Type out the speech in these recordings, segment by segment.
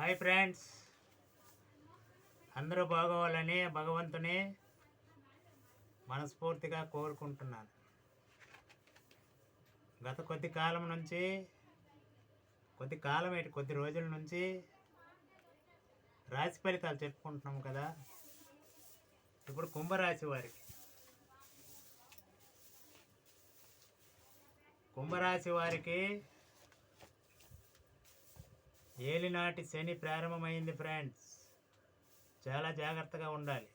Hi friends. అందరూ బాగోవాలని భగవంతుని మనస్ఫూర్తిగా కోరుకుంటున్నాను. గత కొద్ది కాలం నుంచి కొద్ది కాలం ఏంటి కొద్ది రోజుల నుంచి రాశి ఫలితాలు చెప్పుకుంటున్నాం కదా. ఇప్పుడు కుంభరాశి వారికి. కుంభరాశి వారికి ఏలినాటి శని ప్రారంభమైంది ఫ్రెండ్స్ చాలా జాగ్రత్తగా ఉండాలి.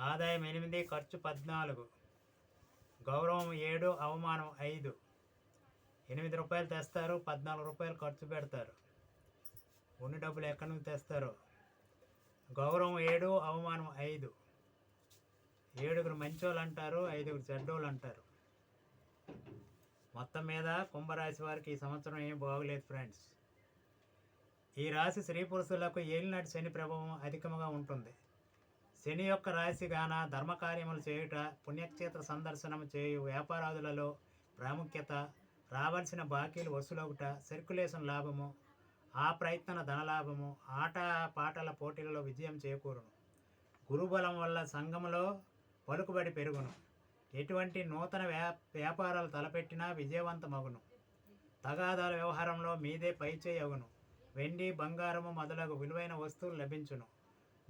ఆదాయం ఎనిమిది ఖర్చు పద్నాలుగు. గౌరవం ఏడు అవమానం ఐదు. ఎనిమిది రూపాయలు తెస్తారు పద్నాలుగు రూపాయలు ఖర్చు పెడతారు. ఉన్ని డబ్బులు ఎక్కడి నుంచి తెస్తారు? గౌరవం ఏడు అవమానం ఐదు. ఏడుగురు మంచోళ్ళు అంటారు ఐదుగురు చెడ్డోళ్ళు అంటారు. మొత్తం మీద కుంభరాశి వారికి ఈ సంవత్సరం ఏం బాగోలేదు ఫ్రెండ్స్ ఈ రాశి స్త్రీ పురుషులకు ఏలినాటి శని ప్రభావం అధికముగా ఉంటుంది. శని యొక్క రాశి గాన ధర్మకార్యములు చేయుట పుణ్యక్షేత్ర సందర్శనం చేయు వ్యాపారాదులలో ప్రాముఖ్యత రావాల్సిన బాకీలు వసూలవుట సర్క్యులేషన్ లాభము ఆ ప్రయత్న ధనలాభము ఆట పాటల పోటీలలో విజయం చేకూరును. గురుబలం వల్ల సంఘములో పలుకుబడి పెరుగును. ఎటువంటి నూతన వ్యా వ్యాపారాలు తలపెట్టినా విజయవంతమగును. తగాదాల వ్యవహారంలో మీదే పైచేయగును. వెండి బంగారము మొదలగు విలువైన వస్తువులు లభించును.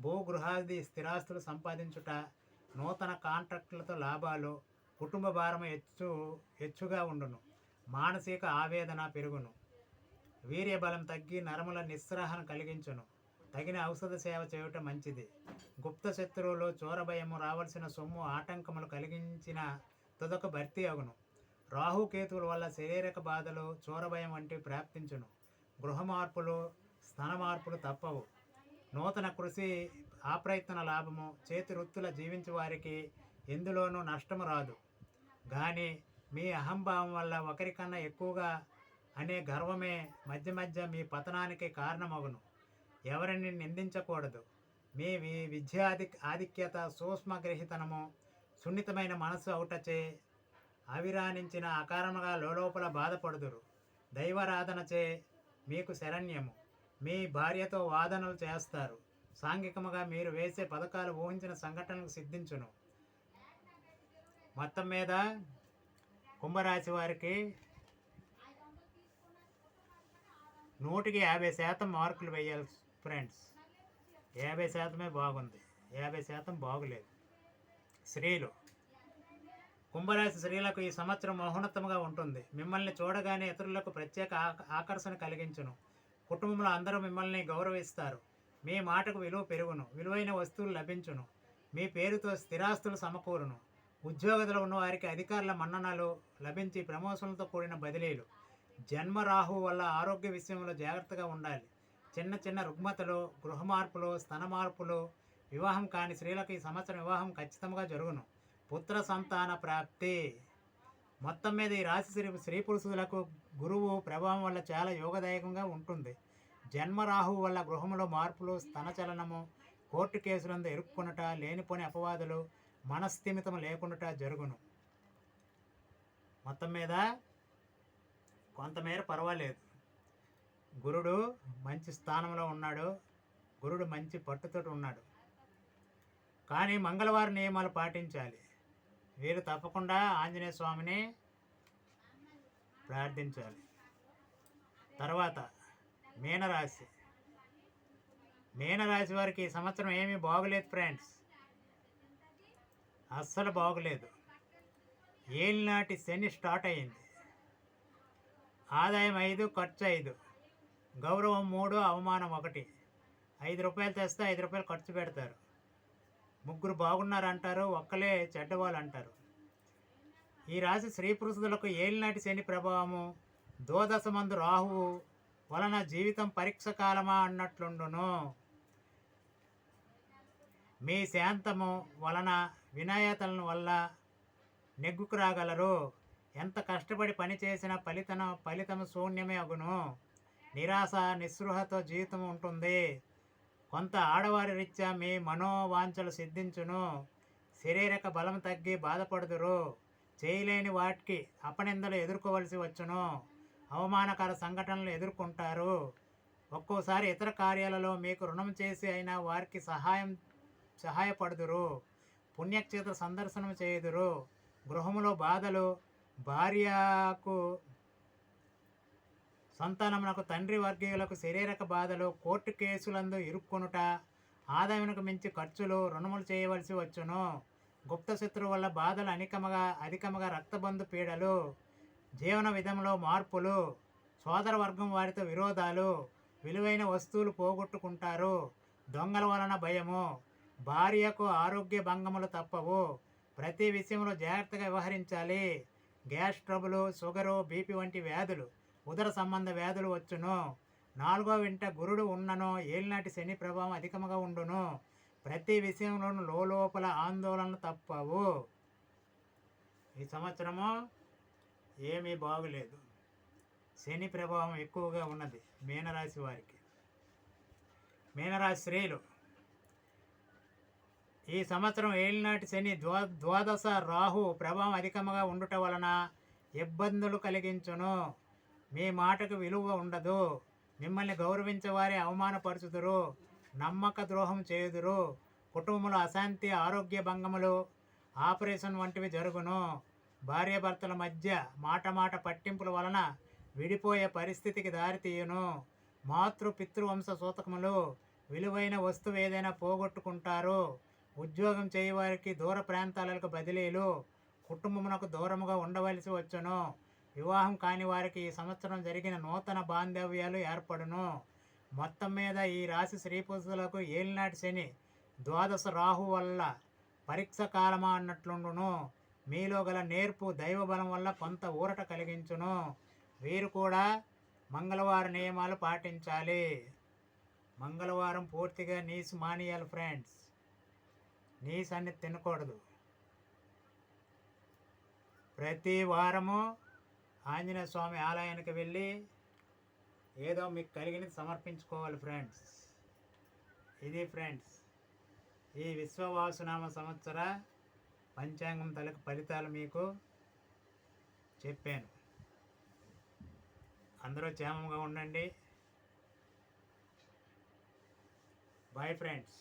భూగృహాది స్థిరాస్తులు సంపాదించుట నూతన కాంట్రాక్టులతో లాభాలు కుటుంబ భారం హెచ్చు హెచ్చుగా ఉండును. మానసిక ఆవేదన పెరుగును. వీర్యబలం తగ్గి నరముల నిస్సరహణ కలిగించును. తగిన ఔషధ సేవ చేయటం మంచిది. గుప్త శత్రువులు చోరభయము రావాల్సిన సొమ్ము ఆటంకములు కలిగించిన తుదకు భర్తీ అగును. రాహుకేతువుల వల్ల శారీరక బాధలు చోరభయం వంటివి ప్రాప్తించును. గృహ మార్పులు స్థన మార్పులు తప్పవు. నూతన కృషి ఆప్రయత్న లాభము చేతి వృత్తుల జీవించే వారికి ఎందులోనూ నష్టము రాదు. కానీ మీ అహంభావం వల్ల ఒకరికన్నా ఎక్కువగా అనే గర్వమే మధ్య మధ్య మీ పతనానికి కారణమగును. ఎవరిని నిందించకూడదు. మీ విద్యాధి ఆధిక్యత సూక్ష్మగ్రహితనము సున్నితమైన మనస్సు అవుటచే అవిరాణించిన అకారణంగా లోపల బాధపడుదురు. దైవారాధనచే మీకు శరణ్యము. మీ భార్యతో వాదనలు చేస్తారు. సాంఘికముగా మీరు వేసే పథకాలు ఊహించిన సంఘటనలకు సిద్ధించును. మొత్తం మీద కుంభరాశి వారికి నూటికి యాభై శాతం మార్కులు వేయాలి ఫ్రెండ్స్. యాభై శాతమే బాగుంది. యాభై శాతం బాగులేదు. స్త్రీలు కుంభరాశి స్త్రీలకు ఈ సంవత్సరం మహోన్నతముగా ఉంటుంది. మిమ్మల్ని చూడగానే ఇతరులకు ప్రత్యేక ఆకర్షణ కలిగించును. కుటుంబంలో అందరూ మిమ్మల్ని గౌరవిస్తారు. మీ మాటకు విలువ పెరుగును. విలువైన వస్తువులు లభించును. మీ పేరుతో స్థిరాస్తులు సమకూరును. ఉద్యోగంలో ఉన్న వారికి అధికారుల మన్ననలు లభించి ప్రమోషన్లతో కూడిన బదిలీలు. జన్మరాహు వల్ల ఆరోగ్య విషయంలో జాగ్రత్తగా ఉండాలి. చిన్న చిన్న రుగ్మతలు గృహ మార్పులు స్థన మార్పులు వివాహం కాని స్త్రీలకు ఈ సంవత్సరం వివాహం ఖచ్చితంగా జరుగును. పుత్ర సంతాన ప్రాప్తి. మొత్తం మీద ఈ రాశి శ్రీ స్త్రీ పురుషులకు గురువు ప్రభావం వల్ల చాలా యోగదాయకంగా ఉంటుంది. జన్మ రాహువు వల్ల గృహంలో మార్పులు స్తనచలనము కోర్టు కేసులందు ఎరుక్కునట లేనిపోని అపవాదులు మనస్థిమితం లేకుండా జరుగును. మొత్తం మీద కొంతమేర పర్వాలేదు. గురుడు మంచి స్థానంలో ఉన్నాడు. గురుడు మంచి పట్టుతోటి ఉన్నాడు. కానీ మంగళవారం నియమాలు పాటించాలి. వీరు తప్పకుండా ఆంజనేయ స్వామిని ప్రార్థించాలి. తర్వాత మీనరాశి. మీనరాశి వారికి ఈ సంవత్సరం ఏమీ బాగలేదు ఫ్రెండ్స్. అస్సలు బాగలేదు. ఏలినాటి శని స్టార్ట్ అయింది ఆదాయం ఐదు ఖర్చు ఐదు. గౌరవం మూడు అవమానం ఒకటి. ఐదు రూపాయలు తెస్తే ఐదు రూపాయలు ఖర్చు పెడతారు. ముగ్గురు బాగున్నారు అంటారు ఒక్కలే చెడ్డవాళ్ళు అంటారు ఈ రాశి స్త్రీ పురుషులకు ఏలినాటి శని ప్రభావము దోదశమందు రాహువు వలన జీవితం పరీక్ష కాలమా అన్నట్లుండును. మీ శాంతము వలన వినాయతలను వల్ల నెగ్గుకు రాగలరు. ఎంత కష్టపడి పని చేసిన ఫలితం ఫలితం శూన్యమే అగును. నిరాశ నిస్పృహతో జీవితం ఉంటుంది. కొంత ఆడవారి రీత్యా మీ మనోవాంఛలు సిద్ధించును. శరీరక బలం తగ్గి బాధపడుదురు. చేయలేని వాటికి అపనిందలు ఎదుర్కోవలసి వచ్చును. అవమానకర సంఘటనలు ఎదుర్కొంటారు. ఒక్కోసారి ఇతర కార్యాలలో మీకు రుణం చేసి అయినా వారికి సహాయం సహాయపడుదురు. పుణ్యక్షేత్ర సందర్శనం చేయుదురు. గృహములో బాధలు భార్యకు సంతానమునకు తండ్రి వర్గీయులకు శరీరక బాధలు కోర్టు కేసులందు ఇరుక్కొనుట ఆదాయమునకు మించి ఖర్చులు రుణములు చేయవలసి వచ్చును. గుప్త శత్రువు వల్ల బాధలు అనికముగా అధికముగా రక్తబంధు పీడలు జీవన విధంలో మార్పులు సోదర వర్గం వారితో విరోధాలు విలువైన వస్తువులు పోగొట్టుకుంటారు. దొంగల వలన భయము భార్యకు ఆరోగ్య భంగములు తప్పవు. ప్రతి విషయంలో జాగ్రత్తగా వ్యవహరించాలి. గ్యాస్ ట్రబులు షుగరు బీపీ వంటి వ్యాధులు ఉదర సంబంధ వ్యాధులు వచ్చును. నాలుగో వింట గురుడు ఉన్నను. ఏలినాటి శని ప్రభావం అధికముగా ఉండును. ప్రతి విషయంలోనూ లోపల ఆందోళనలు తప్పవు. ఈ సంవత్సరము ఏమీ బాగులేదు. శని ప్రభావం ఎక్కువగా ఉన్నది మీనరాశి వారికి. మీనరాశి స్త్రీలు ఈ సంవత్సరం ఏలినాటి శని ద్వా ద్వాదశ రాహు ప్రభావం అధికముగా ఉండుట వలన ఇబ్బందులు కలిగించును. మీ మాటకు విలువ ఉండదు. మిమ్మల్ని గౌరవించేవారే అవమానపరుచుదురు. నమ్మక ద్రోహం చేయుదురు. కుటుంబంలో అశాంతి ఆరోగ్య భంగములు ఆపరేషన్ వంటివి జరుగును. భార్యాభర్తల మధ్య మాట మాట పట్టింపుల వలన విడిపోయే పరిస్థితికి దారితీయును మాతృ పితృవంశ సూతకములు విలువైన వస్తువు ఏదైనా పోగొట్టుకుంటారు. ఉద్యోగం చేయవారికి దూర ప్రాంతాలకు బదిలీలు కుటుంబమునకు దూరముగా ఉండవలసి వచ్చును. వివాహం కాని వారికి ఈ సంవత్సరం జరిగిన నూతన బాంధవ్యాలు ఏర్పడును. మొత్తం మీద ఈ రాశి స్త్రీ పురుషులకు ఏలినాటి శని ద్వాదశ రాహు వల్ల పరీక్ష కాలమా అన్నట్లుండును. మీలో గల నేర్పు దైవబలం వల్ల కొంత ఊరట కలిగించును. వీరు కూడా మంగళవారం నియమాలు పాటించాలి. మంగళవారం పూర్తిగా నీసు మానేయాలి ఫ్రెండ్స్. నీసు అన్ని తినకూడదు. ప్రతి వారము ఆంజనేయ స్వామి ఆలయానికి వెళ్ళి ఏదో మీకు కలిగినది సమర్పించుకోవాలి ఫ్రెండ్స్. ఇది ఫ్రెండ్స్ ఈ విశ్వవాసునామ సంవత్సర పంచాంగం తలకు ఫలితాలు మీకు చెప్పాను. అందరూ క్షేమంగా ఉండండి. Bye friends